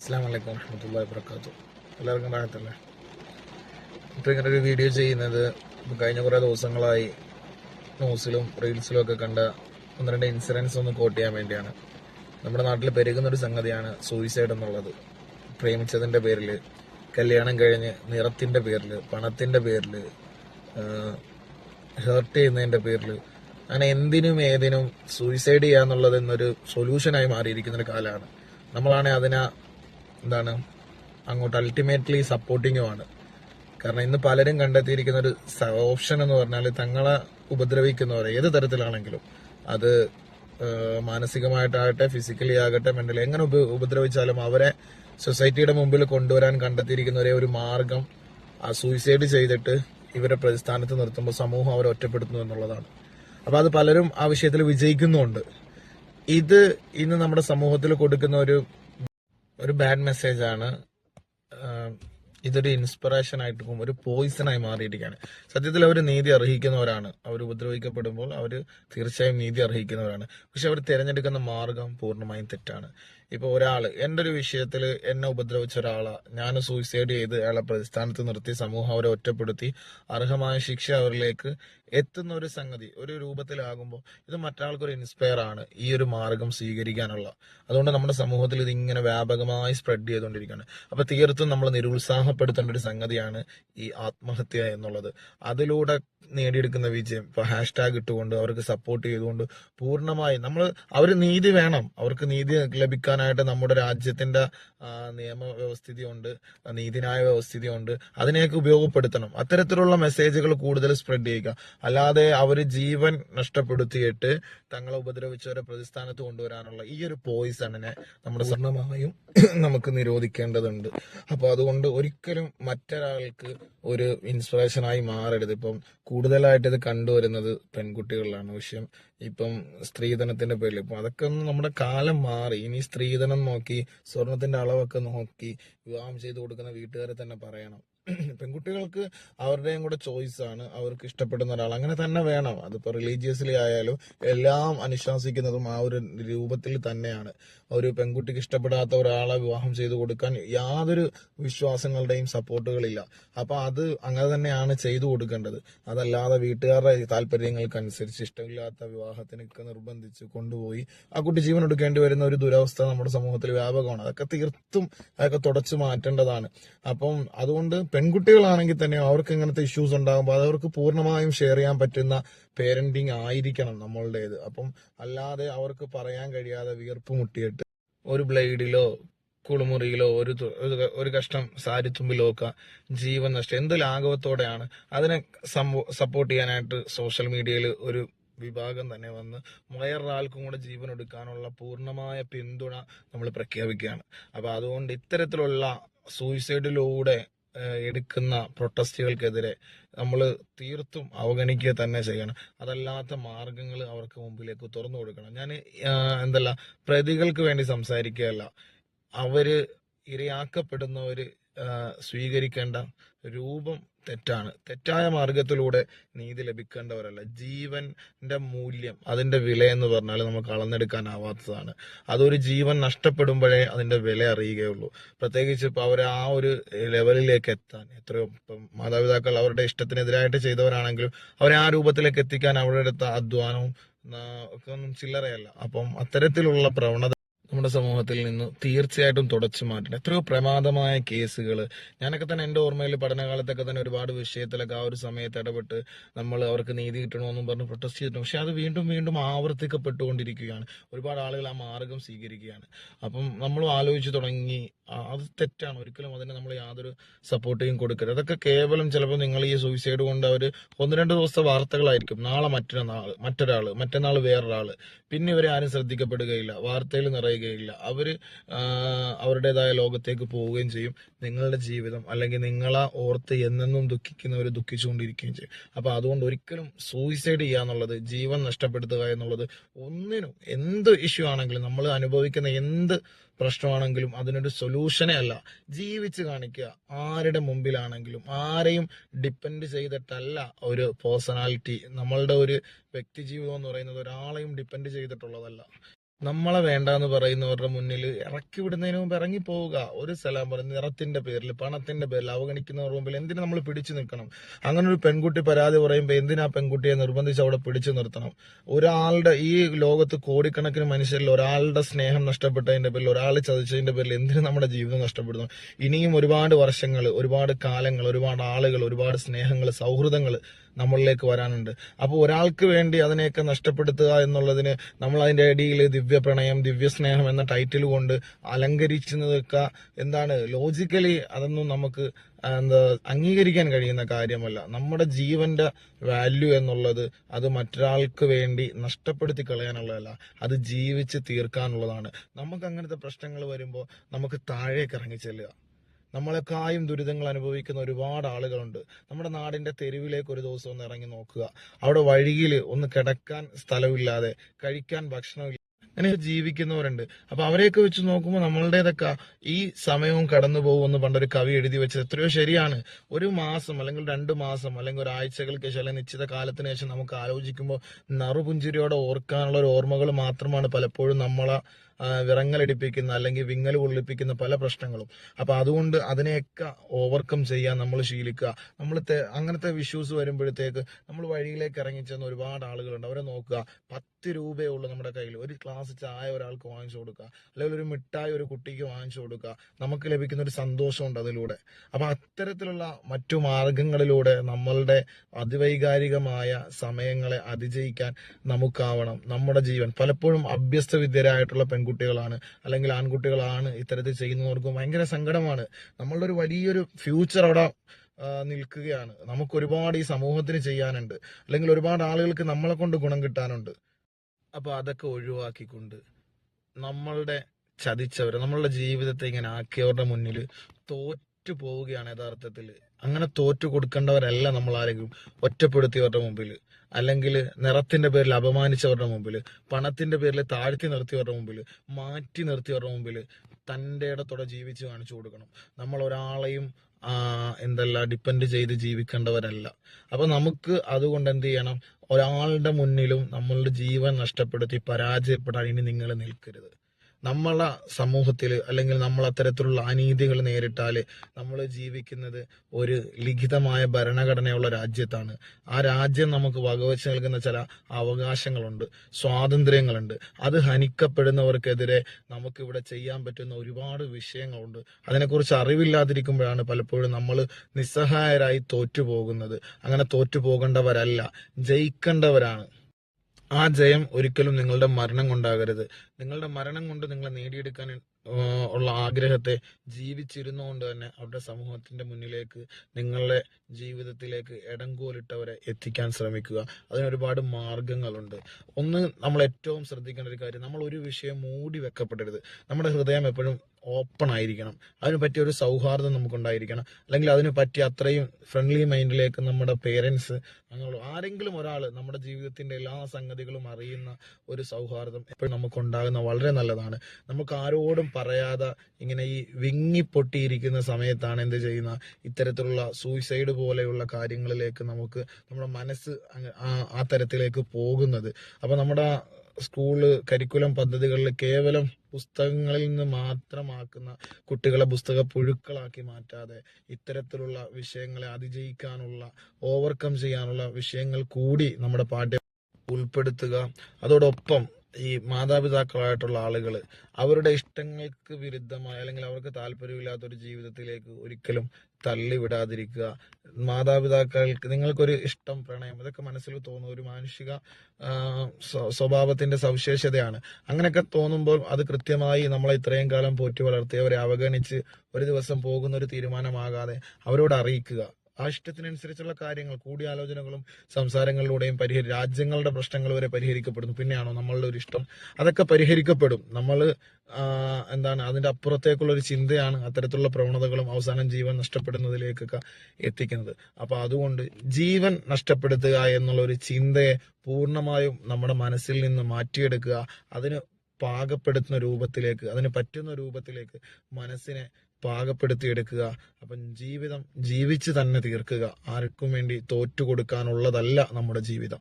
അസ്സാം വലൈക്കും വറഹമത്തുള്ള വാബർക്കാത്തു എല്ലാവർക്കും റാഹത്തല്ലേ? ഇപ്പോൾ ഇങ്ങനെ ഒരു വീഡിയോ ചെയ്യുന്നത് കഴിഞ്ഞ കുറേ ദിവസങ്ങളായി ന്യൂസിലും റീൽസിലും ഒക്കെ കണ്ട ഒന്ന് രണ്ട് ഇൻസിഡൻസ് ഒന്ന് കോട്ട് ചെയ്യാൻ വേണ്ടിയാണ്. നമ്മുടെ നാട്ടിൽ പെരുകുന്ന ഒരു സംഗതിയാണ് സൂയിസൈഡ് എന്നുള്ളത്. പ്രേമിച്ചതിന്റെ പേരിൽ കല്യാണം കഴിഞ്ഞ് നിറത്തിന്റെ പേരിൽ പണത്തിന്റെ പേരിൽ ഹേർട്ട് ചെയ്യുന്നതിന്റെ പേരിൽ അങ്ങനെ എന്തിനും ഏതിനും സൂയിസൈഡ് ചെയ്യാന്നുള്ളത് എന്നൊരു സൊല്യൂഷനായി മാറിയിരിക്കുന്ന ഒരു കാലമാണ് നമ്മളാണ് അതിനെ എന്താണ് അങ്ങോട്ട് അൾട്ടിമേറ്റ്ലി സപ്പോർട്ടിങ്ങുമാണ് കാരണം ഇന്ന് പലരും കണ്ടെത്തിയിരിക്കുന്ന ഒരു ഓപ്ഷൻ എന്ന് പറഞ്ഞാൽ തങ്ങളെ ഉപദ്രവിക്കുന്നവർ ഏത് തരത്തിലാണെങ്കിലും അത് മാനസികമായിട്ടാകട്ടെ ഫിസിക്കലി ആകട്ടെ മെന്റലി എങ്ങനെ ഉപദ്രവിച്ചാലും അവരെ സൊസൈറ്റിയുടെ മുമ്പിൽ കൊണ്ടുവരാൻ കണ്ടെത്തിയിരിക്കുന്ന ഒരേ ഒരു മാർഗം സൂയിസൈഡ് ചെയ്തിട്ട് ഇവരെ പ്രതിസ്ഥാനത്ത് നിർത്തുമ്പോൾ സമൂഹം അവരെ ഒറ്റപ്പെടുത്തുന്നു എന്നുള്ളതാണ്. അപ്പൊ അത് പലരും ആ വിഷയത്തിൽ വിജയിക്കുന്നുമുണ്ട്. ഇത് ഇന്ന് നമ്മുടെ സമൂഹത്തിൽ കൊടുക്കുന്ന ഒരു ഒരു ബാഡ് മെസ്സേജ് ആണ്. ഇതൊരു ഇൻസ്പിറേഷൻ ആയിട്ട് ഒരു പോയിസൺ ആയി മാറിയിരിക്കുകയാണ്. സത്യത്തിൽ അവർ നീതി അർഹിക്കുന്നവരാണ്. അവർ ഉപദ്രവിക്കപ്പെടുമ്പോൾ അവർ തീർച്ചയായും നീതി അർഹിക്കുന്നവരാണ്. പക്ഷെ അവർ തിരഞ്ഞെടുക്കുന്ന മാർഗം പൂർണമായും തെറ്റാണ്. ഇപ്പൊ ഒരാൾ എന്റെ ഒരു വിഷയത്തിൽ എന്നെ ഉപദ്രവിച്ച ഒരാളെ. ഞാൻ സൂയിസൈഡ് ചെയ്ത് അയാളെ പ്രതിസ്ഥാനത്ത് നിർത്തി സമൂഹം അവരെ ഒറ്റപ്പെടുത്തി അർഹമായ ശിക്ഷ അവരിലേക്ക് എത്തുന്ന ഒരു സംഗതി ഒരു രൂപത്തിലാകുമ്പോൾ ഇത് മറ്റാൾക്കൊരു ഇൻസ്പയർ ആണ് ഈ ഒരു മാർഗം സ്വീകരിക്കാനുള്ള. അതുകൊണ്ട് നമ്മുടെ സമൂഹത്തിൽ ഇത് ഇങ്ങനെ വ്യാപകമായി സ്പ്രെഡ് ചെയ്തുകൊണ്ടിരിക്കുകയാണ്. അപ്പൊ തീർത്തും നമ്മൾ നിരുത്സാഹപ്പെടുത്തേണ്ട ഒരു സംഗതിയാണ് ഈ ആത്മഹത്യ എന്നുള്ളത്. അതിലൂടെ നേടിയെടുക്കുന്ന വിജയം. ഇപ്പൊ ഹാഷ്ടാഗ് ഇട്ടുകൊണ്ട് അവർക്ക് സപ്പോർട്ട് ചെയ്തുകൊണ്ട് പൂർണമായി നമ്മൾ അവർ നീതി വേണം. അവർക്ക് നീതി ലഭിക്കാനായിട്ട് നമ്മുടെ രാജ്യത്തിന്റെ നിയമ വ്യവസ്ഥിതി ഉണ്ട് നീതിന്യായ വ്യവസ്ഥിതി ഉണ്ട് അതിനെയൊക്കെ ഉപയോഗപ്പെടുത്തണം. അത്തരത്തിലുള്ള മെസ്സേജുകൾ കൂടുതൽ സ്പ്രെഡ് ചെയ്യുക. അല്ലാതെ അവർ ജീവൻ നഷ്ടപ്പെടുത്തിയിട്ട് തങ്ങളെ ഉപദ്രവിച്ചവരെ പ്രതിസ്ഥാനത്ത് കൊണ്ടുവരാനുള്ള ഈ ഒരു പോയിസണിനെ നമ്മുടെ സ്വർണമായും നമുക്ക് നിരോധിക്കേണ്ടതുണ്ട്. അപ്പൊ അതുകൊണ്ട് ഒരിക്കലും മറ്റൊരാൾക്ക് ഒരു ഇൻസ്പിറേഷനായി മാറരുത്. ഇപ്പം കൂടുതലായിട്ട് ഇത് കണ്ടുവരുന്നത് പെൺകുട്ടികളിലാണ്. വിഷയം ഇപ്പം സ്ത്രീധനത്തിന്റെ പേരിൽ. ഇപ്പം അതൊക്കെ ഒന്ന് നമ്മുടെ കാലം മാറി. ഇനി സ്ത്രീധനം നോക്കി സ്വർണത്തിന്റെ അളവൊക്കെ നോക്കി വിവാഹം ചെയ്തു കൊടുക്കുന്ന വീട്ടുകാരെ തന്നെ പറയണം. പെൺകുട്ടികൾക്ക് അവരുടെയും കൂടെ ചോയ്സ് ആണ്. അവർക്ക് ഇഷ്ടപ്പെടുന്ന ഒരാൾ. അങ്ങനെ തന്നെ വേണം. അതിപ്പോ റിലീജിയസ്ലി ആയാലും എല്ലാം അനുശാസിക്കുന്നതും ആ ഒരു രൂപത്തിൽ തന്നെയാണ്. ഒരു പെൺകുട്ടിക്ക് ഇഷ്ടപ്പെടാത്ത ഒരാളെ വിവാഹം ചെയ്തു കൊടുക്കാൻ യാതൊരു വിശ്വാസങ്ങളുടെയും സപ്പോർട്ടുകളില്ല. അപ്പൊ അത് അങ്ങനെ തന്നെയാണ് ചെയ്തു കൊടുക്കേണ്ടത്. അതല്ലാതെ വീട്ടുകാരുടെ താല്പര്യങ്ങൾക്കനുസരിച്ച് ഇഷ്ടമില്ലാത്ത വിവാഹത്തിനൊക്കെ നിർബന്ധിച്ച് കൊണ്ടുപോയി ആ കുട്ടി ജീവൻ എടുക്കേണ്ടി വരുന്ന ഒരു ദുരവസ്ഥ നമ്മുടെ സമൂഹത്തിൽ വ്യാപകമാണ്. അതൊക്കെ തീർത്തും അതൊക്കെ തുടച്ചു മാറ്റേണ്ടതാണ്. അപ്പം അതുകൊണ്ട് പെൺകുട്ടികളാണെങ്കിൽ തന്നെ അവർക്ക് ഇങ്ങനത്തെ ഇഷ്യൂസ് ഉണ്ടാകുമ്പോൾ അത് അവർക്ക് പൂർണമായും ഷെയർ ചെയ്യാൻ പറ്റുന്ന പേരന്റിങ് ആയിരിക്കണം നമ്മളുടേത്. അപ്പം അല്ലാതെ അവർക്ക് പറയാൻ കഴിയാതെ വിയർപ്പ് മുട്ടിയിട്ട് ഒരു ബ്ലേഡിലോ കുളിമുറിയിലോ ഒരു ഒരു- കഷ്ടം സാരിത്തുമ്പിലോ ഒക്കെ ജീവൻ നഷ്ടം എന്ത് ലാഘവത്തോടെയാണ് അതിനെ സപ്പോർട്ട് ചെയ്യാനായിട്ട് സോഷ്യൽ മീഡിയയിൽ ഒരു വിഭാഗം തന്നെ വന്ന് വയറൊരാൾക്കും കൂടെ ജീവൻ എടുക്കാനുള്ള പൂർണമായ പിന്തുണ നമ്മൾ പ്രഖ്യാപിക്കുകയാണ്. അപ്പൊ അതുകൊണ്ട് ഇത്തരത്തിലുള്ള സൂയിസൈഡിലൂടെ എടുക്കുന്ന പ്രൊട്ടസ്റ്റുകൾക്കെതിരെ നമ്മൾ തീർത്തും അവഗണിക്കുക തന്നെ ചെയ്യണം. അതല്ലാത്ത മാർഗങ്ങൾ അവർക്ക് മുമ്പിലേക്ക് തുറന്നു കൊടുക്കണം. ഞാൻ എന്തല്ല പ്രതികൾക്ക് വേണ്ടി സംസാരിക്കുകയല്ല. അവർ ഇരയാക്കപ്പെടുന്നവര് സ്വീകരിക്കേണ്ട രൂപം തെറ്റാണ്. തെറ്റായ മാർഗത്തിലൂടെ നീതി ലഭിക്കേണ്ടവരല്ല. ജീവന്റെ മൂല്യം അതിന്റെ വില എന്ന് പറഞ്ഞാൽ നമുക്ക് അളന്നെടുക്കാനാവാത്തതാണ്. അതൊരു ജീവൻ നഷ്ടപ്പെടുമ്പോഴേ അതിന്റെ വില അറിയുകയുള്ളൂ. പ്രത്യേകിച്ച് ഇപ്പൊ അവർ ആ ഒരു ലെവലിലേക്ക് എത്താൻ എത്രയോ ഇപ്പം മാതാപിതാക്കൾ അവരുടെ ഇഷ്ടത്തിനെതിരായിട്ട് ചെയ്തവരാണെങ്കിലും അവരെ ആ രൂപത്തിലേക്ക് എത്തിക്കാൻ അവരുടെ അടുത്ത അധ്വാനവും ഒക്കെ ഒന്നും ചില്ലറയല്ല. അപ്പം അത്തരത്തിലുള്ള പ്രവണത നമ്മുടെ സമൂഹത്തിൽ നിന്ന് തീർച്ചയായിട്ടും തുടച്ചു മാറ്റണം. എത്രയോ പ്രമാദമായ കേസുകൾ ഞാനൊക്കെ തന്നെ എന്റെ ഓർമ്മയിൽ പഠനകാലത്തൊക്കെ തന്നെ ഒരുപാട് വിഷയത്തിലൊക്കെ ആ ഒരു സമയത്ത് ഇടപെട്ട് നമ്മൾ അവർക്ക് നീതി കിട്ടണമെന്നും പറഞ്ഞ് പ്രൊട്ടസ്റ്റ് ചെയ്തിട്ടുണ്ട് പക്ഷെ അത് വീണ്ടും വീണ്ടും ആവർത്തിക്കപ്പെട്ടുകൊണ്ടിരിക്കുകയാണ്. ഒരുപാട് ആളുകൾ ആ മാർഗം സ്വീകരിക്കുകയാണ്. അപ്പം നമ്മൾ ആലോചിച്ച് തുടങ്ങി. അത് തെറ്റാണ്. ഒരിക്കലും അതിന് നമ്മൾ യാതൊരു സപ്പോർട്ടിങ് കൊടുക്കരുത്. അതൊക്കെ കേവലം ചിലപ്പോൾ നിങ്ങൾ ഈ സൂയിസൈഡ് കൊണ്ട് അവർ ഒന്ന് രണ്ട് ദിവസത്തെ വാർത്തകളായിരിക്കും. നാളെ മറ്റൊരാൾ മറ്റൊരാൾ മറ്റന്നാൾ വേറൊരാൾ പിന്നെ ഇവരെ ആരും ശ്രദ്ധിക്കപ്പെടുകയില്ല. വാർത്തയിൽ നിറയുകയില്ല. അവർ അവർ അവരുടേതായ ലോകത്തേക്ക് പോവുകയും ചെയ്യും. നിങ്ങളുടെ ജീവിതം അല്ലെങ്കിൽ നിങ്ങളെ ഓർത്ത് എന്നെന്നും ദുഃഖിക്കുന്നവർ ദുഃഖിച്ചുകൊണ്ടിരിക്കുകയും ചെയ്യും. അപ്പൊ അതുകൊണ്ട് ഒരിക്കലും സൂയിസൈഡ് ചെയ്യുക എന്നുള്ളത് ജീവൻ നഷ്ടപ്പെടുത്തുക എന്നുള്ളത് ഒന്നിനും എന്ത് ഇഷ്യൂ ആണെങ്കിലും നമ്മൾ അനുഭവിക്കുന്ന എന്ത് പ്രശ്നമാണെങ്കിലും അതിനൊരു സൊല്യൂഷനേ അല്ല. ജീവിച്ച് കാണിക്കുക ആരുടെ മുമ്പിലാണെങ്കിലും ആരെയും ഡിപ്പെൻഡ് ചെയ്തിട്ടല്ല ഒരു പേഴ്സണാലിറ്റി നമ്മളുടെ ഒരു വ്യക്തി ജീവിതം എന്ന് പറയുന്നത് ഒരാളെയും ഡിപ്പെൻഡ് ചെയ്തിട്ടുള്ളതല്ല. നമ്മളെ വേണ്ട എന്ന് പറയുന്നവരുടെ മുന്നിൽ ഇറക്കി വിടുന്നതിന് മുമ്പ് ഇറങ്ങി പോവുക ഒരു സലാം പറഞ്ഞ് നിറത്തിന്റെ പേരിൽ പണത്തിന്റെ പേരിൽ അവഗണിക്കുന്നവരുടെ മുമ്പിൽ എന്തിനു നമ്മൾ പിടിച്ചു നിൽക്കണം? അങ്ങനെ ഒരു പെൺകുട്ടി പരാതി പറയുമ്പോൾ എന്തിനാ പെൺകുട്ടിയെ നിർബന്ധിച്ച് അവിടെ പിടിച്ചു നിർത്തണം? ഒരാളുടെ ഈ ലോകത്ത് കോടിക്കണക്കിന് മനുഷ്യരിൽ ഒരാളുടെ സ്നേഹം നഷ്ടപ്പെട്ടതിന്റെ പേരിൽ ഒരാൾ ചതിച്ചതിന്റെ പേരിൽ എന്തിനു നമ്മുടെ ജീവിതം നഷ്ടപ്പെടുന്നു? ഇനിയും ഒരുപാട് വർഷങ്ങൾ ഒരുപാട് കാലങ്ങൾ ഒരുപാട് ആളുകൾ ഒരുപാട് സ്നേഹങ്ങൾ സൗഹൃദങ്ങൾ നമ്മളിലേക്ക് വരാനുണ്ട്. അപ്പോൾ ഒരാൾക്ക് വേണ്ടി അതിനെയൊക്കെ നഷ്ടപ്പെടുത്തുക എന്നുള്ളതിന് നമ്മൾ അതിന്റെ അടിയിൽ ദിവ്യ പ്രണയം ദിവ്യ സ്നേഹം എന്ന ടൈറ്റിൽ കൊണ്ട് അലങ്കരിച്ചതൊക്കെ എന്താണ് ലോജിക്കലി അതൊന്നും നമുക്ക് എന്താ അംഗീകരിക്കാൻ കഴിയുന്ന കാര്യമല്ല. നമ്മുടെ ജീവന്റെ വാല്യൂ എന്നുള്ളത് അത് മറ്റൊരാൾക്ക് വേണ്ടി നഷ്ടപ്പെടുത്തി കളയാനുള്ളതല്ല. അത് ജീവിച്ച് തീർക്കാനുള്ളതാണ്. നമുക്ക് അങ്ങനത്തെ പ്രശ്നങ്ങൾ വരുമ്പോൾ നമുക്ക് താഴേക്ക് ഇറങ്ങി ചെല്ലുക. നമ്മളെക്കായും ദുരിതങ്ങൾ അനുഭവിക്കുന്ന ഒരുപാട് ആളുകളുണ്ട്. നമ്മുടെ നാടിന്റെ തെരുവിലേക്ക് ഒരു ദിവസം ഒന്ന് ഇറങ്ങി നോക്കുക. അവിടെ വഴിയിൽ ഒന്ന് കിടക്കാൻ സ്ഥലമില്ലാതെ കഴിക്കാൻ ഭക്ഷണമില്ല അങ്ങനെ ജീവിക്കുന്നവരുണ്ട്. അപ്പൊ അവരെയൊക്കെ വെച്ച് നോക്കുമ്പോൾ നമ്മളുടേതൊക്കെ ഈ സമയവും കടന്നു പോകുമെന്ന് പണ്ടൊരു കവി എഴുതി വെച്ചത് എത്രയോ ശരിയാണ്. ഒരു മാസം അല്ലെങ്കിൽ രണ്ട് മാസം അല്ലെങ്കിൽ ഒരാഴ്ചകൾക്ക് ശേഷം അല്ലെങ്കിൽ നിശ്ചിത കാലത്തിന് ശേഷം നമുക്ക് ആലോചിക്കുമ്പോൾ നറുപുഞ്ചിരിയോടെ ഓർക്കാനുള്ള ഒരു ഓർമ്മകൾ മാത്രമാണ് പലപ്പോഴും നമ്മളെ വിറങ്ങലടിപ്പിക്കുന്ന അല്ലെങ്കിൽ വിങ്ങൽ കൊള്ളിപ്പിക്കുന്ന പല പ്രശ്നങ്ങളും. അപ്പൊ അതുകൊണ്ട് അതിനെയൊക്കെ ഓവർകം ചെയ്യാൻ നമ്മൾ ശീലിക്കുക. നമ്മൾ അങ്ങനത്തെ വിഷ്യൂസ് വരുമ്പോഴത്തേക്ക് നമ്മൾ വഴിയിലേക്ക് ഇറങ്ങി ഇറങ്ങിച്ചെന്ന് ഒരുപാട് ആളുകളുണ്ട്. അവരെ നോക്കുക. പത്ത് രൂപയേ ഉള്ളൂ നമ്മുടെ കയ്യിൽ. ഒരു ഗ്ലാസ് ചായ ഒരാൾക്ക് വാങ്ങിച്ചു കൊടുക്കുക. അല്ലെങ്കിൽ ഒരു മിഠായി ഒരു കുട്ടിക്ക് വാങ്ങിച്ചു കൊടുക്കുക. നമുക്ക് ലഭിക്കുന്ന ഒരു സന്തോഷമുണ്ട് അതിലൂടെ. അപ്പൊ അത്തരത്തിലുള്ള മറ്റു മാർഗങ്ങളിലൂടെ നമ്മളുടെ അതിവൈകാരികമായ സമയങ്ങളെ അതിജയിക്കാൻ നമുക്കാവണം നമ്മുടെ ജീവൻ. പലപ്പോഴും അഭ്യസ്ത വിദ്യരായിട്ടുള്ള പെൺകുട്ടികളാണ് അല്ലെങ്കിൽ ആൺകുട്ടികളാണ് ഇത്തരത്തിൽ ചെയ്യുന്നവർക്ക് ഭയങ്കര സങ്കടമാണ്. നമ്മളുടെ ഒരു വലിയൊരു ഫ്യൂച്ചർ അവിടെ നിൽക്കുകയാണ്. നമുക്ക് ഒരുപാട് ഈ സമൂഹത്തിന് ചെയ്യാനുണ്ട്. അല്ലെങ്കിൽ ഒരുപാട് ആളുകൾക്ക് നമ്മളെ കൊണ്ട് ഗുണം കിട്ടാനുണ്ട്. അപ്പൊ അതൊക്കെ ഒഴിവാക്കിക്കൊണ്ട് നമ്മളുടെ ചതിച്ചവരെ നമ്മളുടെ ജീവിതത്തെ ഇങ്ങനെ ആക്കിയവരുടെ മുന്നിൽ തോറ്റു പോവുകയാണ് യഥാർത്ഥത്തിൽ അങ്ങനെ തോറ്റു കൊടുക്കേണ്ടവരല്ല നമ്മൾ ആരെങ്കിലും ഒറ്റപ്പെടുത്തിയവരുടെ മുമ്പിൽ അല്ലെങ്കിൽ നിറത്തിന്റെ പേരിൽ അപമാനിച്ചവരുടെ മുമ്പിൽ പണത്തിന്റെ പേരിൽ താഴ്ത്തി നിർത്തിയവരുടെ മുമ്പിൽ മാറ്റി നിർത്തിയവരുടെ മുമ്പിൽ തന്റെ ഇടത്തോടെ ജീവിച്ച് കാണിച്ചു കൊടുക്കണം. നമ്മൾ ഒരാളെയും എന്തല്ല ഡിപ്പെൻഡ് ചെയ്ത് ജീവിക്കേണ്ടവരല്ല. അപ്പൊ നമുക്ക് അതുകൊണ്ട് എന്ത് ചെയ്യണം? ഒരാളുടെ മുന്നിലും നമ്മളുടെ ജീവൻ നഷ്ടപ്പെടുത്തി പരാജയപ്പെടാൻ ഇനി നിങ്ങൾ നിൽക്കരുത്. നമ്മളെ സമൂഹത്തിൽ അല്ലെങ്കിൽ നമ്മൾ അത്തരത്തിലുള്ള അനീതികൾ നേരിട്ടാൽ നമ്മൾ ജീവിക്കുന്നത് ഒരു ലിഖിതമായ ഭരണഘടനയുള്ള രാജ്യത്താണ്. ആ രാജ്യം നമുക്ക് വകവെച്ച് നൽകുന്ന ചില അവകാശങ്ങളുണ്ട് സ്വാതന്ത്ര്യങ്ങളുണ്ട്. അത് ഹനിക്കപ്പെടുന്നവർക്കെതിരെ നമുക്കിവിടെ ചെയ്യാൻ പറ്റുന്ന ഒരുപാട് വിഷയങ്ങളുണ്ട്. അതിനെക്കുറിച്ച് അറിവില്ലാതിരിക്കുമ്പോഴാണ് പലപ്പോഴും നമ്മൾ നിസ്സഹായരായി തോറ്റുപോകുന്നത്. അങ്ങനെ തോറ്റുപോകേണ്ടവരല്ല ജയിക്കേണ്ടവരാണ്. ആ ജയം ഒരിക്കലും നിങ്ങളുടെ മരണം കൊണ്ടാകരുത്. നിങ്ങളുടെ മരണം കൊണ്ട് നിങ്ങളെ നേടിയെടുക്കാൻ ഉള്ള ആഗ്രഹത്തെ ജീവിച്ചിരുന്നുകൊണ്ട് തന്നെ അവരുടെ സമൂഹത്തിന്റെ മുന്നിലേക്ക് നിങ്ങളുടെ ജീവിതത്തിലേക്ക് ഇടംകോലിട്ടവരെ എത്തിക്കാൻ ശ്രമിക്കുക. അതിന് ഒരുപാട് മാർഗങ്ങളുണ്ട്. ഒന്ന് നമ്മൾ ഏറ്റവും ശ്രദ്ധിക്കേണ്ട ഒരു കാര്യം നമ്മൾ ഒരു വിഷയം മൂടി വെക്കപ്പെടരുത്. നമ്മുടെ ഹൃദയം എപ്പോഴും ഓപ്പൺ ആയിരിക്കണം അതിന് പറ്റിയ ഒരു സൗഹാർദ്ദം നമുക്കുണ്ടായിരിക്കണം. അല്ലെങ്കിൽ അതിന് പറ്റിയ അത്രയും ഫ്രണ്ട്ലി മൈൻഡിലേക്ക് നമ്മുടെ പേരൻസ് അങ്ങനെ ആരെങ്കിലും ഒരാൾ നമ്മുടെ ജീവിതത്തിന്റെ എല്ലാ സംഗതികളും അറിയുന്ന ഒരു സൗഹാർദ്ദം എപ്പോഴും നമുക്ക് ഉണ്ടാകുന്ന വളരെ നല്ലതാണ്. നമുക്ക് ആരോടും പറയാതെ ഇങ്ങനെ ഈ വിങ്ങി പൊട്ടിയിരിക്കുന്ന സമയത്താണ് എന്ത് ചെയ്യുന്ന? ഇത്തരത്തിലുള്ള സൂയിസൈഡ് പോലെയുള്ള കാര്യങ്ങളിലേക്ക് നമുക്ക് നമ്മുടെ മനസ്സ് ആ തരത്തിലേക്ക് പോകുന്നത്. അപ്പൊ നമ്മുടെ സ്കൂൾ കരിക്കുലം പദ്ധതികളിൽ കേവലം പുസ്തകങ്ങളിൽ നിന്ന് മാത്രമാക്കുന്ന കുട്ടികളെ പുസ്തക പുഴുക്കളാക്കി മാറ്റാതെ ഇത്തരത്തിലുള്ള വിഷയങ്ങളെ അതിജയിക്കാനുള്ള ഓവർകം ചെയ്യാനുള്ള വിഷയങ്ങൾ കൂടി നമ്മുടെ പാഠ്യ ഉൾപ്പെടുത്തുക. അതോടൊപ്പം ഈ മാതാപിതാക്കളായിട്ടുള്ള ആളുകൾ അവരുടെ ഇഷ്ടങ്ങൾക്ക് വിരുദ്ധമായ അല്ലെങ്കിൽ അവർക്ക് താല്പര്യമില്ലാത്ത ഒരു ജീവിതത്തിലേക്ക് ഒരിക്കലും തള്ളിവിടാതിരിക്കുക. മാതാപിതാക്കൾക്ക് നിങ്ങൾക്കൊരു ഇഷ്ടം പ്രണയം ഇതൊക്കെ മനസ്സിൽ തോന്നുന്ന ഒരു മാനുഷിക സ്വഭാവത്തിന്റെ സവിശേഷതയാണ്. അങ്ങനെയൊക്കെ തോന്നുമ്പോൾ അത് കൃത്യമായി നമ്മളെ ഇത്രയും കാലം പോറ്റി വളർത്തി അവരെ അവഗണിച്ച് ഒരു ദിവസം പോകുന്ന ഒരു തീരുമാനമാകാതെ അവരോട് അറിയിക്കുക. ആ ഇഷ്ടത്തിനനുസരിച്ചുള്ള കാര്യങ്ങൾ കൂടിയാലോചനകളും സംസാരങ്ങളിലൂടെയും പരിഹരി രാജ്യങ്ങളുടെ പ്രശ്നങ്ങൾ വരെ പരിഹരിക്കപ്പെടുന്നു പിന്നെയാണോ നമ്മളുടെ ഒരു ഇഷ്ടം അതൊക്കെ പരിഹരിക്കപ്പെടും നമ്മൾ എന്താണ് അതിന്റെ അപ്പുറത്തേക്കുള്ള ഒരു ചിന്തയാണ് അത്തരത്തിലുള്ള പ്രവണതകളും അവസാനം ജീവൻ നഷ്ടപ്പെടുന്നതിലേക്കൊക്കെ എത്തിക്കുന്നത് അപ്പൊ അതുകൊണ്ട് ജീവൻ നഷ്ടപ്പെടുത്തുക എന്നുള്ള ഒരു ചിന്തയെ പൂർണമായും നമ്മുടെ മനസ്സിൽ നിന്ന് മാറ്റിയെടുക്കുക അതിന് പാകപ്പെടുത്തുന്ന രൂപത്തിലേക്ക് അതിന് പറ്റുന്ന രൂപത്തിലേക്ക് മനസ്സിനെ പാകപ്പെടുത്തിയെടുക്കുക. അപ്പം ജീവിതം ജീവിച്ച് തന്നെ തീർക്കുക. ആർക്കും വേണ്ടി തോറ്റു കൊടുക്കാനുള്ളതല്ല നമ്മുടെ ജീവിതം.